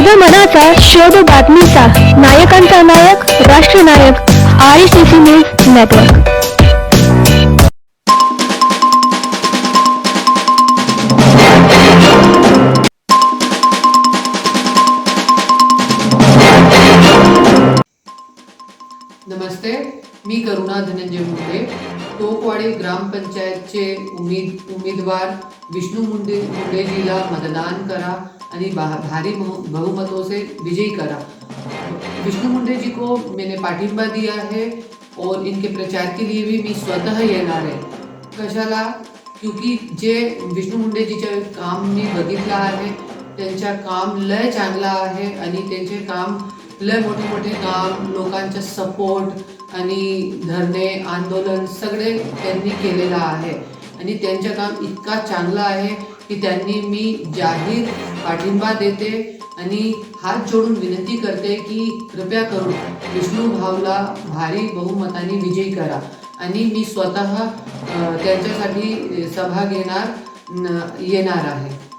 कायदा मनाचा शोध बातमीचा नायकांचा नायक राष्ट्रनायक I C C news network. नमस्ते मी करुणा धनंजय मुंडे टोकवाडी ग्रामपंचायतचे उमेद उमेदवार विष्णू मुंडे मुंडेजीला मतदान करा. आणि भारी बहु- बहुमतों से विजयी करा. विष्णु मुंडे जी को मैंने पाठिंबा दिया है और इनके प्रचार के लिए भी मी स्वतः येणार आहे कशाला? क्योंकि जे विष्णू मुंडेजीचे काम मी बघितलं आहे त्यांच्या काम लय चांगलं आहे आणि त्यांचे काम लय मोठे मोठे काम लोकांचा सपोर्ट आणि धरणे आंदोलन सगळे त्यांनी केलेलं आहे. आणि त्यांचं काम इतका चांगलं आहे की त्यांनी मी जाहीर पाठिंबा देते आणि हात जोडून विनंती करते की कृपया करून विष्णू भाऊला भारी बहुमताने विजयी करा. आणि मी स्वतः त्यांच्यासाठी सभा घेणार न- येणार आहे.